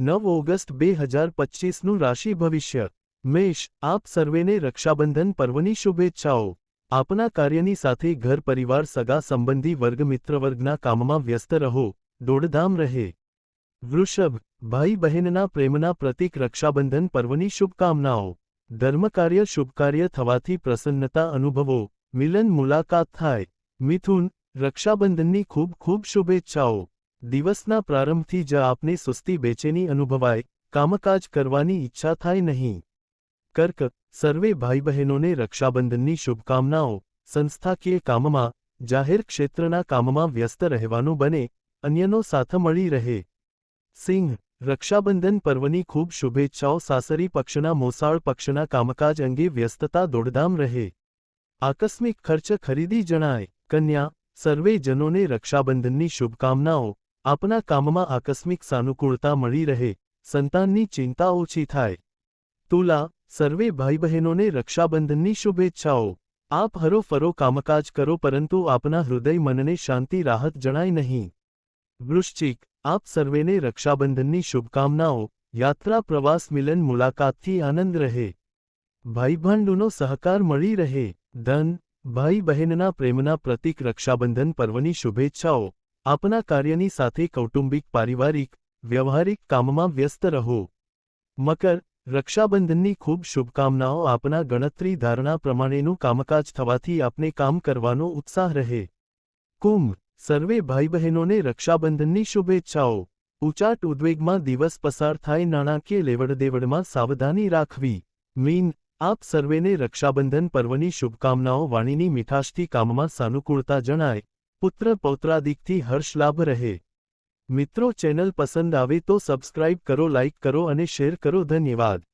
નવ ઓગસ્ટ બે હજાર પચીસનું રાશિ ભવિષ્ય. મેષ, આપ સર્વેને રક્ષાબંધન પર્વની શુભેચ્છાઓ. આપના કાર્યની સાથે ઘર પરિવાર, સગા સંબંધી વર્ગ, મિત્રવર્ગના કામમાં વ્યસ્ત રહો. દોડધામ રહે. વૃષભ ભાઈ બહેનના પ્રેમના પ્રતીક રક્ષાબંધન પર્વની શુભકામનાઓ. ધર્મકાર્ય, શુભકાર્ય થવાથી પ્રસન્નતા અનુભવો. મિલન મુલાકાત થાય. મિથુન, રક્ષાબંધનની ખૂબ ખૂબ શુભેચ્છાઓ. દિવસના પ્રારંભથી જ આપને સુસ્તી બેચેની અનુભવાય કામકાજ કરવાની ઈચ્છા થાય નહીં કર્ક સર્વે ભાઈ બહેનોને રક્ષાબંધનની શુભકામનાઓ સંસ્થાકીય કામમાં જાહેર ક્ષેત્રના કામમાં વ્યસ્ત રહેવાનું બને અન્યનો સાથ મળી રહે સિંહ રક્ષાબંધન પર્વની ખૂબ શુભેચ્છાઓ સાસરી પક્ષના મોસાળ પક્ષના કામકાજ અંગે વ્યસ્તતા દોડધામ રહે આકસ્મિક ખર્ચ ખરીદી જણાય કન્યા સર્વે જનોને રક્ષાબંધનની શુભકામનાઓ આપના કામમાં આકસ્મિક સાનુકૂળતા મળી રહે સંતાનની ચિંતા ઓછી થાય તુલા સર્વે ભાઈ બહેનોને રક્ષાબંધનની શુભેચ્છાઓ આપ હરો ફરો કામકાજ કરો પરંતુ આપના હૃદય મનને શાંતિ રાહત જણાય નહીં વૃશ્ચિક આપ સર્વેને રક્ષાબંધનની શુભકામનાઓ યાત્રા પ્રવાસ મિલન મુલાકાતથી આનંદ રહે ભાઈભાંડુનો સહકાર મળી રહે ધન ભાઈ બહેનના પ્રેમના પ્રતીક રક્ષાબંધન પર્વની શુભેચ્છાઓ આપના કાર્યની સાથે કૌટુંબિક, પારિવારિક, વ્યવહારિક કામમાં વ્યસ્ત રહો. મકર, રક્ષાબંધનની ખૂબ શુભકામનાઓ આપના ગણતરી ધારણા પ્રમાણેનું કામકાજ થવાથી આપને કામ કરવાનો ઉત્સાહ રહે. કુંભ, સર્વે ભાઈ બહેનોને રક્ષાબંધનની શુભેચ્છાઓ. ઉચાટ ઉદ્વેગમાં દિવસ પસાર થાય નાણાકીય લેવડદેવડમાં સાવધાની રાખવી. મીન, આપ સર્વેને રક્ષાબંધન પર્વની શુભકામનાઓ વાણીની મીઠાશથી કામમાં સાનુકૂળતા જણાય. પુત્ર પૌત્રાદિકથી હર્ષ લાભ રહે. મિત્રો ચેનલ પસંદ આવે તો સબસ્ક્રાઇબ કરો, લાઇક કરો અને શેર કરો. ધન્યવાદ.